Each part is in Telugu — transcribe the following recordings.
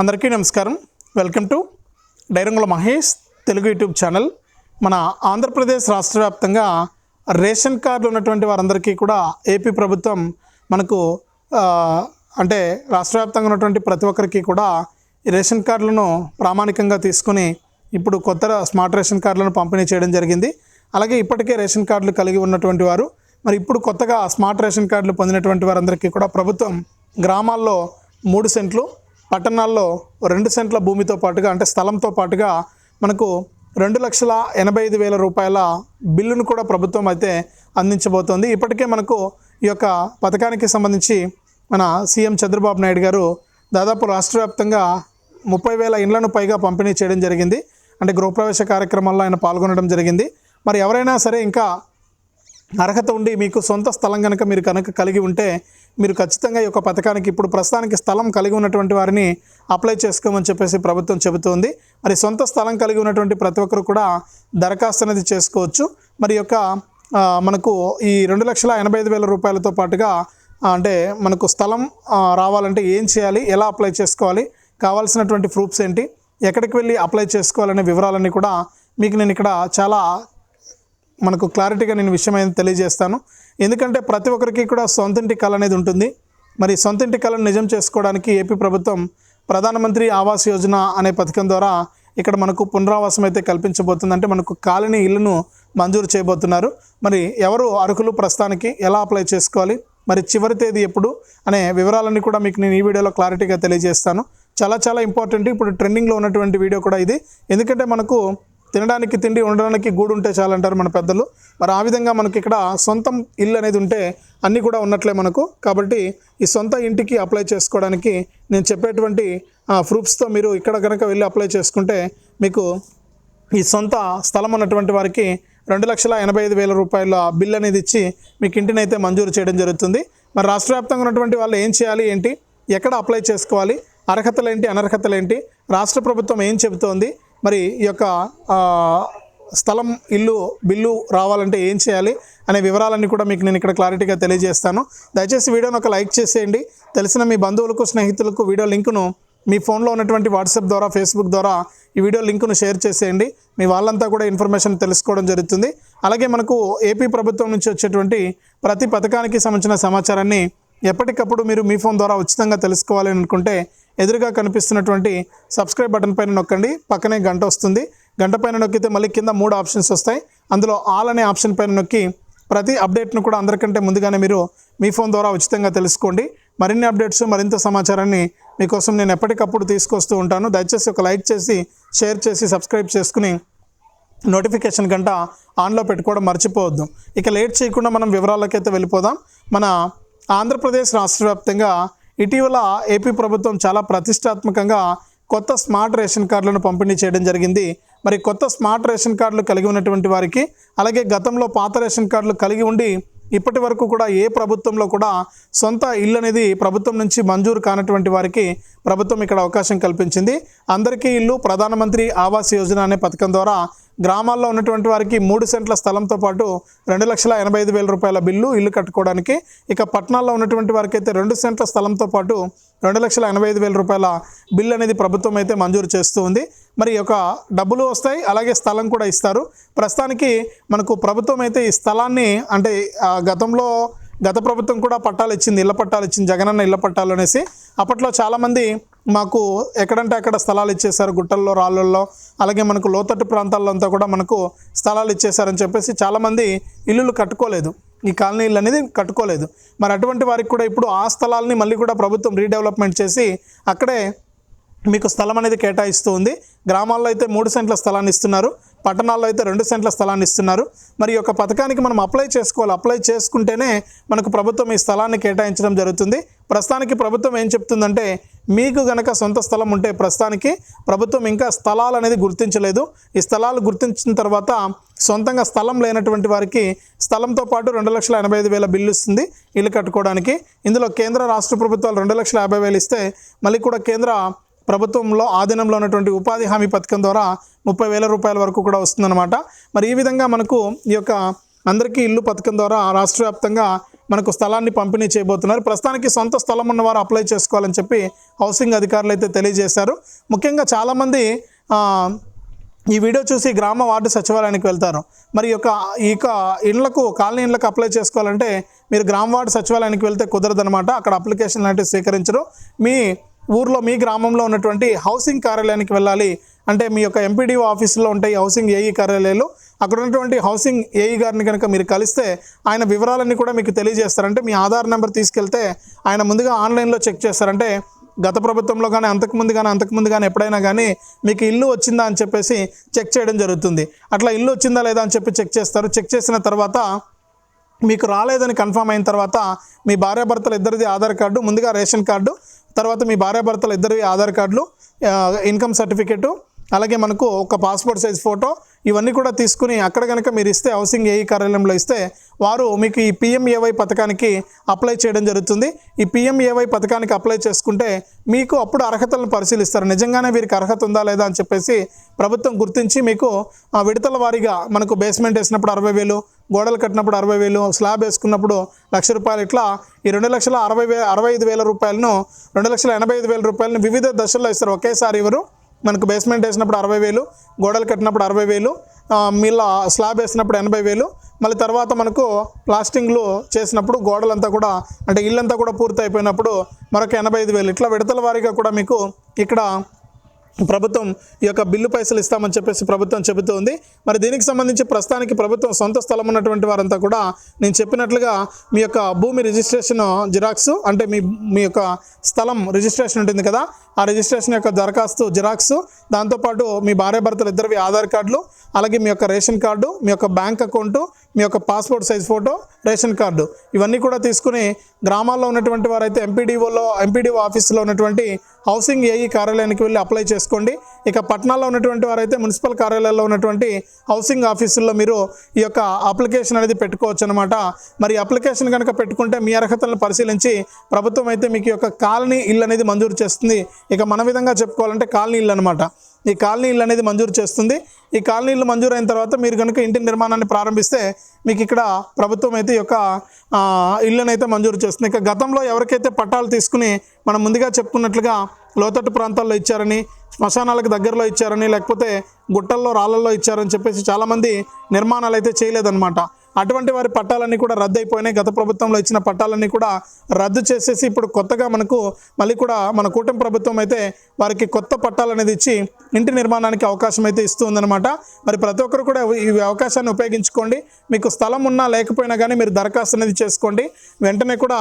అందరికీ నమస్కారం. వెల్కమ్ టు డైరంగుల మహేష్ తెలుగు యూట్యూబ్ ఛానల్. మన ఆంధ్రప్రదేశ్ రాష్ట్ర వ్యాప్తంగా రేషన్ కార్డులు ఉన్నటువంటి వారందరికీ కూడా ఏపీ ప్రభుత్వం మనకు అంటే రాష్ట్ర వ్యాప్తంగా ఉన్నటువంటి ప్రతి ఒక్కరికి కూడా ఈ రేషన్ కార్డులను ప్రామాణికంగా తీసుకొని ఇప్పుడు కొత్త స్మార్ట్ రేషన్ కార్డులను పంపిణీ చేయడం జరిగింది. అలాగే ఇప్పటికే రేషన్ కార్డులు కలిగి ఉన్నటువంటి వారు మరి ఇప్పుడు కొత్తగా స్మార్ట్ రేషన్ కార్డులు పొందినటువంటి వారందరికీ కూడా ప్రభుత్వం గ్రామాల్లో మూడు సెంట్లు పట్టణాల్లో రెండు సెంట్ల భూమితో పాటుగా అంటే స్థలంతో పాటుగా మనకు రెండు లక్షల ఎనభై ఐదు వేల రూపాయల బిల్లును కూడా ప్రభుత్వం అయితే అందించబోతోంది. ఇప్పటికే మనకు ఈ యొక్క పథకానికి సంబంధించి మన సీఎం చంద్రబాబు నాయుడు గారు దాదాపు రాష్ట్ర వ్యాప్తంగా ముప్పై వేల ఇండ్లను పైగా పంపిణీ చేయడం జరిగింది. అంటే గృహప్రవేశ కార్యక్రమాల్లో ఆయన పాల్గొనడం జరిగింది. మరి ఎవరైనా సరే ఇంకా అర్హత ఉండి మీకు సొంత స్థలం కనుక మీరు కనుక కలిగి ఉంటే మీరు ఖచ్చితంగా ఈ యొక్క పథకానికి ఇప్పుడు ప్రస్తుతానికి స్థలం కలిగి ఉన్నటువంటి వారిని అప్లై చేసుకోమని చెప్పేసి ప్రభుత్వం చెబుతోంది. మరి సొంత స్థలం కలిగి ఉన్నటువంటి ప్రతి ఒక్కరు కూడా దరఖాస్తు అనేది చేసుకోవచ్చు. మరి యొక్క మనకు ఈ రెండు లక్షల ఎనభై ఐదు వేల రూపాయలతో పాటుగా అంటే మనకు స్థలం రావాలంటే ఏం చేయాలి ఎలా అప్లై చేసుకోవాలి కావాల్సినటువంటి ప్రూఫ్స్ ఏంటి ఎక్కడికి వెళ్ళి అప్లై చేసుకోవాలనే వివరాలన్నీ కూడా మీకు నేను ఇక్కడ చాలా మనకు క్లారిటీగా నేను విషయం అయితే తెలియజేస్తాను. ఎందుకంటే ప్రతి ఒక్కరికి కూడా సొంతింటి కళ అనేది ఉంటుంది. మరి సొంతింటి కళను నిజం చేసుకోవడానికి ఏపీ ప్రభుత్వం ప్రధానమంత్రి ఆవాస్ యోజన అనే పథకం ద్వారా ఇక్కడ మనకు పునరావాసం అయితే కల్పించబోతుంది అంటే మనకు కాలనీ ఇల్లును మంజూరు చేయబోతున్నారు. మరి ఎవరు అర్హులు ప్రస్తుతానికి ఎలా అప్లై చేసుకోవాలి మరి చివరి తేదీ ఎప్పుడు అనే వివరాలన్నీ కూడా మీకు నేను ఈ వీడియోలో క్లారిటీగా తెలియజేస్తాను. చాలా చాలా ఇంపార్టెంట్. ఇప్పుడు ట్రెండింగ్లో ఉన్నటువంటి వీడియో కూడా ఇది. ఎందుకంటే మనకు తినడానికి తిండి ఉండడానికి గూడు ఉంటే చాలంటారు మన పెద్దలు. మరి ఆ విధంగా మనకి ఇక్కడ సొంతం ఇల్లు అనేది ఉంటే అన్నీ కూడా ఉన్నట్లే మనకు. కాబట్టి ఈ సొంత ఇంటికి అప్లై చేసుకోవడానికి నేను చెప్పేటువంటి ప్రూఫ్స్తో మీరు ఇక్కడ కనుక వెళ్ళి అప్లై చేసుకుంటే మీకు ఈ సొంత స్థలం ఉన్నటువంటి వారికి రెండు లక్షల ఎనభై ఐదు వేల రూపాయల బిల్ అనేది ఇచ్చి మీకు ఇంటిని అయితే మంజూరు చేయడం జరుగుతుంది. మరి రాష్ట్ర వ్యాప్తంగా ఉన్నటువంటి వాళ్ళు ఏం చేయాలి ఏంటి ఎక్కడ అప్లై చేసుకోవాలి అర్హతలు ఏంటి అనర్హతలు ఏంటి రాష్ట్ర ప్రభుత్వం ఏం చెబుతోంది మరి ఈ యొక్క స్థలం ఇల్లు బిల్లు రావాలంటే ఏం చేయాలి అనే వివరాలన్నీ కూడా మీకు నేను ఇక్కడ క్లారిటీగా తెలియజేస్తాను. దయచేసి వీడియోని ఒక లైక్ చేసేయండి. తెలిసిన మీ బంధువులకు స్నేహితులకు వీడియో లింకును మీ ఫోన్లో ఉన్నటువంటి వాట్సాప్ ద్వారా ఫేస్బుక్ ద్వారా ఈ వీడియో లింకును షేర్ చేసేయండి. మీ వాళ్ళంతా కూడా ఇన్ఫర్మేషన్ తెలుసుకోవడం జరుగుతుంది. అలాగే మనకు ఏపీ ప్రభుత్వం నుంచి వచ్చేటువంటి ప్రతి పథకానికి సంబంధించిన సమాచారాన్ని ఎప్పటికప్పుడు మీరు మీ ఫోన్ ద్వారా ఉచితంగా తెలుసుకోవాలి అనుకుంటే ఎదురుగా కనిపిస్తున్నటువంటి సబ్స్క్రైబ్ బటన్ పైన నొక్కండి. పక్కనే గంట వస్తుంది. గంట పైన నొక్కితే మళ్ళీ కింద మూడు ఆప్షన్స్ వస్తాయి. అందులో ఆల్ అనే ఆప్షన్ పైన నొక్కి ప్రతి అప్డేట్ను కూడా అందరికంటే ముందుగానే మీరు మీ ఫోన్ ద్వారా ఉచితంగా తెలుసుకోండి. మరిన్ని అప్డేట్స్ మరింత సమాచారాన్ని మీకోసం నేను ఎప్పటికప్పుడు తీసుకొస్తూ ఉంటాను. దయచేసి ఒక లైక్ చేసి షేర్ చేసి సబ్స్క్రైబ్ చేసుకుని నోటిఫికేషన్ గంట ఆన్లో పెట్టుకోవడం మర్చిపోవద్దు. ఇక లేట్ చేయకుండా మనం వివరాలకైతే వెళ్ళిపోదాం. మన ఆంధ్రప్రదేశ్ రాష్ట్ర వ్యాప్తంగా ఇటీవల ఏపీ ప్రభుత్వం చాలా ప్రతిష్టాత్మకంగా కొత్త స్మార్ట్ రేషన్ కార్డులను పంపిణీ చేయడం జరిగింది. మరి కొత్త స్మార్ట్ రేషన్ కార్డులు కలిగి ఉన్నటువంటి వారికి అలాగే గతంలో పాత రేషన్ కార్డులు కలిగి ఉండి ఇప్పటి వరకు కూడా ఏ ప్రభుత్వంలో కూడా సొంత ఇల్లు అనేది ప్రభుత్వం నుంచి మంజూరు కానటువంటి వారికి ప్రభుత్వం ఇక్కడ అవకాశం కల్పించింది. అందరికీ ఇల్లు ప్రధానమంత్రి ఆవాస్ యోజన అనే పథకం ద్వారా గ్రామాల్లో ఉన్నటువంటి వారికి మూడు సెంట్ల స్థలంతో పాటు రెండు లక్షల ఎనభై ఐదు వేల రూపాయల బిల్లు ఇల్లు కట్టుకోవడానికి. ఇక పట్టణాల్లో ఉన్నటువంటి వారికి అయితే రెండు సెంట్ల స్థలంతో పాటు రెండు లక్షల ఎనభై ఐదు వేల రూపాయల బిల్లు అనేది ప్రభుత్వం అయితే మంజూరు చేస్తూ ఉంది. మరి ఒక డబ్బులు వస్తాయి అలాగే స్థలం కూడా ఇస్తారు. ప్రస్తుతానికి మనకు ప్రభుత్వం అయితే ఈ స్థలాన్ని అంటే గతంలో గత ప్రభుత్వం కూడా పట్టాలు ఇచ్చింది ఇళ్ళ పట్టాలు ఇచ్చింది జగనన్న ఇళ్ళ పట్టాలు అనేసి. అప్పట్లో చాలామంది మాకు ఎక్కడంటే అక్కడ స్థలాలు ఇచ్చేశారు గుట్టల్లో రాళ్ళల్లో అలాగే మనకు లోతట్టు ప్రాంతాల్లో అంతా కూడా మనకు స్థలాలు ఇచ్చేశారని చెప్పేసి చాలామంది ఇల్లులు కట్టుకోలేదు. ఈ కాలనీలు అనేది కట్టుకోలేదు. మరి అటువంటి వారికి కూడా ఇప్పుడు ఆ స్థలాల్ని మళ్ళీ కూడా ప్రభుత్వం రీడెవలప్మెంట్ చేసి అక్కడే మీకు స్థలం అనేది కేటాయిస్తూ ఉంది గ్రామాల్లో అయితే మూడు సెంట్ల స్థలాన్ని ఇస్తున్నారు. పట్టణాల్లో అయితే రెండు సెంట్ల స్థలాన్ని ఇస్తున్నారు. మరి ఈ యొక్క పథకానికి మనం అప్లై చేసుకోవాలి. అప్లై చేసుకుంటేనే మనకు ప్రభుత్వం ఈ స్థలాన్ని కేటాయించడం జరుగుతుంది. ప్రస్తుతానికి ప్రభుత్వం ఏం చెప్తుందంటే మీకు గనక సొంత స్థలం ఉంటే ప్రస్తుతానికి ప్రభుత్వం ఇంకా స్థలాలు అనేది గుర్తించలేదు. ఈ స్థలాలు గుర్తించిన తర్వాత సొంతంగా స్థలం లేనటువంటి వారికి స్థలంతో పాటు రెండు లక్షల ఎనభై ఐదు వేల బిల్లు ఇస్తుంది ఇల్లు కట్టుకోవడానికి. ఇందులో కేంద్ర రాష్ట్ర ప్రభుత్వాలు రెండు లక్షల యాభై వేలు ఇస్తే మళ్ళీ కూడా కేంద్ర ప్రభుత్వంలో ఆధీనంలో ఉన్నటువంటి ఉపాధి హామీ పథకం ద్వారా ముప్పై వేల రూపాయల వరకు కూడా వస్తుందన్నమాట. మరి ఈ విధంగా మనకు ఈ యొక్క అందరికీ ఇల్లు పథకం ద్వారా రాష్ట్ర వ్యాప్తంగా మనకు స్థలాన్ని పంపిణీ చేయబోతున్నారు. ప్రస్తుతానికి సొంత స్థలం ఉన్నవారు అప్లై చేసుకోవాలని చెప్పి హౌసింగ్ అధికారులు అయితే తెలియజేశారు. ముఖ్యంగా చాలామంది ఈ వీడియో చూసి గ్రామ వార్డు సచివాలయానికి వెళ్తారు. మరి యొక్క ఈ యొక్క ఇండ్లకు కాలనీ ఇండ్లకు అప్లై చేసుకోవాలంటే మీరు గ్రామ వార్డు సచివాలయానికి వెళ్తే కుదరదనమాట అక్కడ అప్లికేషన్ లాంటివి స్వీకరించరు. మీ ఊర్లో మీ గ్రామంలో ఉన్నటువంటి హౌసింగ్ కార్యాలయానికి వెళ్ళాలి అంటే మీ యొక్క ఎంపీడీఓ ఆఫీసులో ఉంటాయి హౌసింగ్ ఏఈ కార్యాలయాలు. అక్కడ ఉన్నటువంటి హౌసింగ్ ఏఈ గారిని కనుక మీరు కలిస్తే ఆయన వివరాలన్నీ కూడా మీకు తెలియజేస్తారంటే మీ ఆధార్ నెంబర్ తీసుకెళ్తే ఆయన ముందుగా ఆన్లైన్లో చెక్ చేస్తారంటే గత ప్రభుత్వంలో కానీ అంతకుముందు కానీ అంతకుముందు కానీ ఎప్పుడైనా కానీ మీకు ఇల్లు వచ్చిందా అని చెప్పేసి చెక్ చేయడం జరుగుతుంది. అట్లా ఇల్లు వచ్చిందా లేదా అని చెప్పి చెక్ చేస్తారు. చెక్ చేసిన తర్వాత మీకు రాలేదని కన్ఫర్మ్ అయిన తర్వాత మీ భార్యాభర్తలు ఇద్దరిది ఆధార్ కార్డు ముందుగా రేషన్ కార్డు తర్వాత మీ భార్యాభర్తలు ఇద్దరివి ఆధార్ కార్డులు ఇన్కమ్ సర్టిఫికెటు అలాగే మనకు ఒక పాస్పోర్ట్ సైజ్ ఫోటో ఇవన్నీ కూడా తీసుకుని అక్కడ కనుక మీరు ఇస్తే హౌసింగ్ ఏఈ కార్యాలయంలో ఇస్తే వారు మీకు ఈ పిఎంఏవై పథకానికి అప్లై చేయడం జరుగుతుంది. ఈ పిఎంఏవై పథకానికి అప్లై చేసుకుంటే మీకు అప్పుడు అర్హతలను పరిశీలిస్తారు. నిజంగానే వీరికి అర్హత ఉందా లేదా అని చెప్పేసి ప్రభుత్వం గుర్తించి మీకు విడతల వారీగా మనకు బేస్మెంట్ వేసినప్పుడు అరవై వేలు గోడలు కట్టినప్పుడు అరవై వేలు స్లాబ్ వేసుకున్నప్పుడు లక్ష రూపాయలు. ఇట్లా ఈ రెండు లక్షల అరవై వే అరవై ఐదు వేల రూపాయలను రెండు లక్షల ఎనభై ఐదు వేల రూపాయలను వివిధ దశల్లో ఇస్తారు. ఒకేసారి ఇవ్వరు మనకు బేస్మెంట్ వేసినప్పుడు అరవై వేలు గోడలు కట్టినప్పుడు అరవై వేలు మీళ్ళ స్లాబ్ వేసినప్పుడు ఎనభై వేలు. మళ్ళీ తర్వాత మనకు ప్లాస్టింగ్లు చేసినప్పుడు గోడలంతా కూడా అంటే ఇల్లంతా కూడా పూర్తి అయిపోయినప్పుడు మరొక ఎనభై ఐదు వేలు. ఇట్లా విడతల వారీగా కూడా మీకు ఇక్కడ ప్రభుత్వం ఈ యొక్క బిల్లు పైసలు ఇస్తామని చెప్పేసి ప్రభుత్వం చెబుతోంది. మరి దీనికి సంబంధించి ప్రస్తుతానికి ప్రభుత్వం సొంత స్థలం ఉన్నటువంటి వారంతా కూడా నేను చెప్పినట్లుగా మీ యొక్క భూమి రిజిస్ట్రేషన్ జిరాక్స్ అంటే మీ మీ యొక్క స్థలం రిజిస్ట్రేషన్ ఉంటుంది కదా ఆ రిజిస్ట్రేషన్ యొక్క దరఖాస్తు జిరాక్స్ దాంతోపాటు మీ భార్యాభర్తలు ఇద్దరివి ఆధార్ కార్డులు అలాగే మీ యొక్క రేషన్ కార్డు మీ యొక్క బ్యాంక్ అకౌంటు మీ యొక్క passport size photo ration card ఇవన్నీ కూడా తీసుకుని గ్రామాల్లో ఉన్నటువంటి వారైతే ఎంపీడీఓలో ఎంపీడీఓ ఆఫీసులో ఉన్నటువంటి హౌసింగ్ ఏఈ కార్యాలయానికి వెళ్ళి అప్లై చేసుకోండి. ఇక పట్టణాల్లో ఉన్నటువంటి వారైతే మున్సిపల్ కార్యాలయాల్లో ఉన్నటువంటి హౌసింగ్ ఆఫీసుల్లో మీరు ఈ యొక్క అప్లికేషన్ అనేది పెట్టుకోవచ్చు అనమాట మరి అప్లికేషన్ కనుక పెట్టుకుంటే మీ అర్హతలను పరిశీలించి ప్రభుత్వం అయితే మీకు ఈ యొక్క కాలనీ ఇల్లు అనేది మంజూరు చేస్తుంది. ఇక మన విధంగా చెప్పుకోవాలంటే కాలనీ ఇల్లు అనమాట ఈ కాలనీ ఇల్లు అనేది మంజూరు చేస్తుంది. ఈ కాలనీ ఇల్లు మంజూరు అయిన తర్వాత మీరు కనుక ఇంటి నిర్మాణాన్ని ప్రారంభిస్తే మీకు ఇక్కడ ప్రభుత్వం అయితే ఈ యొక్క ఇల్లునైతే మంజూరు చేస్తుంది. ఇక గతంలో ఎవరికైతే పట్టాలు తీసుకుని మనం ముందుగా చెప్పుకున్నట్లుగా లోతట్టు ప్రాంతాల్లో ఇచ్చారని శ్మశానాలకు దగ్గరలో ఇచ్చారని లేకపోతే గుట్టల్లో రాళ్ళల్లో ఇచ్చారని చెప్పేసి చాలామంది నిర్మాణాలు అయితే చేయలేదన్నమాట. అటువంటి వారి పట్టాలన్నీ కూడా రద్దు అయిపోయినాయి గత ప్రభుత్వంలో ఇచ్చిన పట్టాలన్నీ కూడా రద్దు చేసేసి ఇప్పుడు కొత్తగా మనకు మళ్ళీ కూడా మన కూటమి ప్రభుత్వం అయితే వారికి కొత్త పట్టాలు అనేది ఇచ్చి ఇంటి నిర్మాణానికి అవకాశం అయితే ఇస్తూ ఉందన్నమాట. మరి ప్రతి ఒక్కరు కూడా ఈ అవకాశాన్ని ఉపయోగించుకోండి. మీకు స్థలం ఉన్నా లేకపోయినా కానీ మీరు దరఖాస్తు అనేది చేసుకోండి. వెంటనే కూడా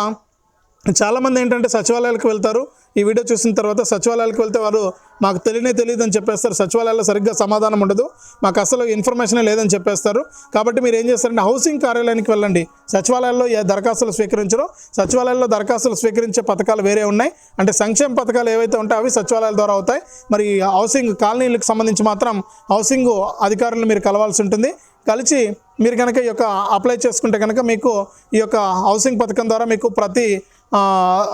చాలామంది ఏంటంటే సచివాలయాలకు వెళ్తారు. ఈ వీడియో చూసిన తర్వాత సచివాలయాలకు వెళ్తే వారు మాకు తెలియనే తెలియదు అని చెప్పేస్తారు. సచివాలయాల్లో సరిగ్గా సమాధానం ఉండదు. మాకు అసలు ఇన్ఫర్మేషన్ లేదని చెప్పేస్తారు. కాబట్టి మీరు ఏం చేస్తారంటే హౌసింగ్ కార్యాలయానికి వెళ్ళండి. సచివాలయాల్లో ఏ దరఖాస్తులు స్వీకరించరో. సచివాలయాల్లో దరఖాస్తులు స్వీకరించే పథకాలు వేరే ఉన్నాయి. అంటే సంక్షేమ పథకాలు ఏవైతే ఉంటాయో అవి సచివాలయాల ద్వారా అవుతాయి. మరి హౌసింగ్ కాలనీలకు సంబంధించి మాత్రం హౌసింగ్ అధికారులను మీరు కలవాల్సి ఉంటుంది. కలిసి మీరు కనుక ఈ యొక్క అప్లై చేసుకుంటే కనుక మీకు ఈ యొక్క హౌసింగ్ పథకం ద్వారా మీకు ప్రతి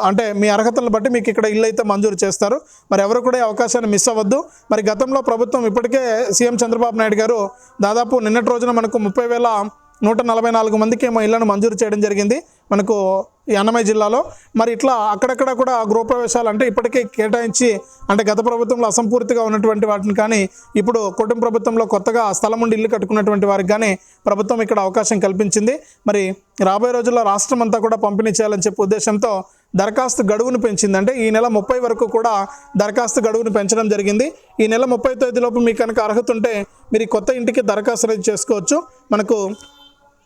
అంటే మీ అర్హతలను బట్టి మీకు ఇక్కడ ఇల్లు అయితే మంజూరు చేస్తారు. మరి ఎవరు కూడా ఈ అవకాశాన్ని మిస్ అవ్వద్దు. మరి గతంలో ప్రభుత్వం ఇప్పటికే సీఎం చంద్రబాబు నాయుడు గారు దాదాపు నిన్నటి రోజున మనకు ముప్పై వేల నూట నలభై నాలుగు మందికి ఏమో ఇళ్ళను మంజూరు చేయడం జరిగింది. మనకు ఈ అన్నమయ్య జిల్లాలో. మరి ఇట్లా అక్కడక్కడ కూడా గృహప్రవేశాలు అంటే ఇప్పటికే కేటాయించి అంటే గత ప్రభుత్వంలో అసంపూర్తిగా ఉన్నటువంటి వాటిని కానీ ఇప్పుడు కుటుంబ ప్రభుత్వంలో కొత్తగా స్థలం ఉండి ఇల్లు కట్టుకున్నటువంటి వారికి కానీ ప్రభుత్వం ఇక్కడ అవకాశం కల్పించింది. మరి రాబోయే రోజుల్లో రాష్ట్రం అంతా కూడా పంపిణీ చేయాలని చెప్పే ఉద్దేశంతో దరఖాస్తు గడువును పెంచింది. అంటే ఈ నెల ముప్పై వరకు కూడా దరఖాస్తు గడువును పెంచడం జరిగింది. ఈ నెల ముప్పై తేదీలోపు మీకు కనుక అర్హత ఉంటే మీరు కొత్త ఇంటికి దరఖాస్తు అనేది చేసుకోవచ్చు. మనకు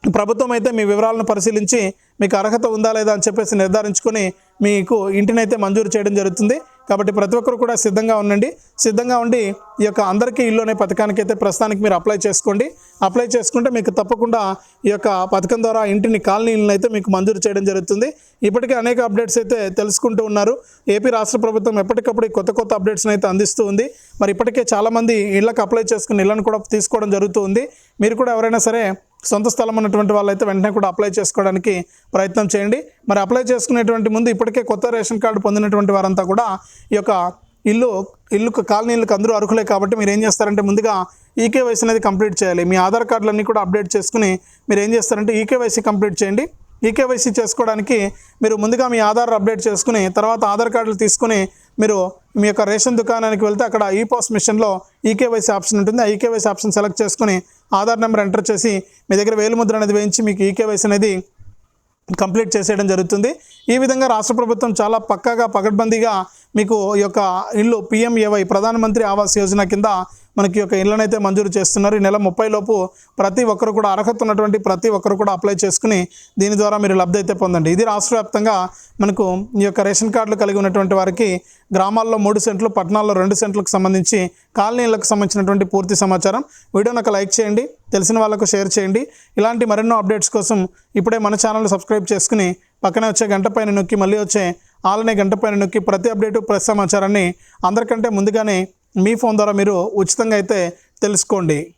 ప్రభుత్వం అయితే మీ వివరాలను పరిశీలించి మీకు అర్హత ఉందా లేదా అని చెప్పేసి నిర్ధారించుకొని మీకు ఇంటిని అయితే మంజూరు చేయడం జరుగుతుంది. కాబట్టి ప్రతి ఒక్కరు కూడా సిద్ధంగా ఉండండి. సిద్ధంగా ఉండి ఈ యొక్క అందరికీ ఇల్లు అనే పథకానికి అయితే ప్రస్తుతానికి మీరు అప్లై చేసుకోండి. అప్లై చేసుకుంటే మీకు తప్పకుండా ఈ యొక్క పథకం ద్వారా ఇంటిని కాలనీ అయితే మీకు మంజూరు చేయడం జరుగుతుంది. ఇప్పటికే అనేక అప్డేట్స్ అయితే తెలుసుకుంటూ ఉన్నారు. ఏపీ రాష్ట్ర ప్రభుత్వం ఎప్పటికప్పుడు కొత్త కొత్త అప్డేట్స్ని అయితే అందిస్తూ ఉంది. మరి ఇప్పటికే చాలామంది ఇళ్ళకి అప్లై చేసుకుని ఇళ్ళను కూడా తీసుకోవడం జరుగుతుంది మీరు కూడా ఎవరైనా సరే సొంత స్థలం ఉన్నటువంటి వాళ్ళైతే వెంటనే కూడా అప్లై చేసుకోవడానికి ప్రయత్నం చేయండి. మరి అప్లై చేసుకునేటువంటి ముందు ఇప్పటికే కొత్త రేషన్ కార్డు పొందినటువంటి వారంతా కూడా ఈ యొక్క ఇల్లు ఇల్లు కాలనీలకు అందరూ అర్హులే కాబట్టి మీరు ఏం చేస్తారంటే ముందుగా ఈకేవైసీ అనేది కంప్లీట్ చేయాలి. మీ ఆధార్ కార్డులన్నీ కూడా అప్డేట్ చేసుకుని మీరు ఏం చేస్తారంటే ఈకేవైసీ కంప్లీట్ చేయండి. ఈకేవైసీ చేసుకోవడానికి మీరు ముందుగా మీ ఆధార్ అప్డేట్ చేసుకుని తర్వాత ఆధార్ కార్డులు తీసుకుని మీరు మీ యొక్క రేషన్ దుకాణానికి వెళ్తే అక్కడ ఈ పాస్ మిషన్లో ఈకేవైసీ ఆప్షన్ ఉంటుంది. ఆ ఈకేవైసీ ఆప్షన్ సెలెక్ట్ చేసుకుని ఆధార్ నెంబర్ ఎంటర్ చేసి మీ దగ్గర వేలుముద్ర అనేది వేయించి మీకు ఈకేవైసీ అనేది కంప్లీట్ చేసేయడం జరుగుతుంది. ఈ విధంగా రాష్ట్ర ప్రభుత్వం చాలా పక్కాగా పకడ్బందీగా మీకు ఈ యొక్క ఇల్లు పిఎంఏవై ప్రధానమంత్రి ఆవాస్ యోజన కింద మనకి ఒక యొక్క ఇళ్ళనైతే మంజూరు చేస్తున్నారు. ఈ నెల ముప్పై లోపు ప్రతి ఒక్కరు కూడా అర్హత ఉన్నటువంటి ప్రతి ఒక్కరు కూడా అప్లై చేసుకుని దీని ద్వారా మీరు లబ్ధి అయితే పొందండి. ఇది రాష్ట్ర వ్యాప్తంగా మనకు ఈ యొక్క రేషన్ కార్డులు కలిగి ఉన్నటువంటి వారికి గ్రామాల్లో మూడు సెంట్లు పట్టణాల్లో రెండు సెంట్లకు సంబంధించి కాలనీలకు సంబంధించినటువంటి పూర్తి సమాచారం. వీడియో ఒక లైక్ చేయండి తెలిసిన వాళ్ళకు షేర్ చేయండి. ఇలాంటి మరెన్నో అప్డేట్స్ కోసం ఇప్పుడే మన ఛానల్ సబ్స్క్రైబ్ చేసుకుని పక్కనే వచ్చే గంట పైన నొక్కి మళ్ళీ వచ్చే ఆలనే గంట పైన నొక్కి ప్రతి అప్డేటు ప్రతి సమాచారాన్ని అందరికంటే ముందుగానే మీ ఫోన్ ద్వారా మీరు ఉచితంగా అయితే తెలుసుకోండి.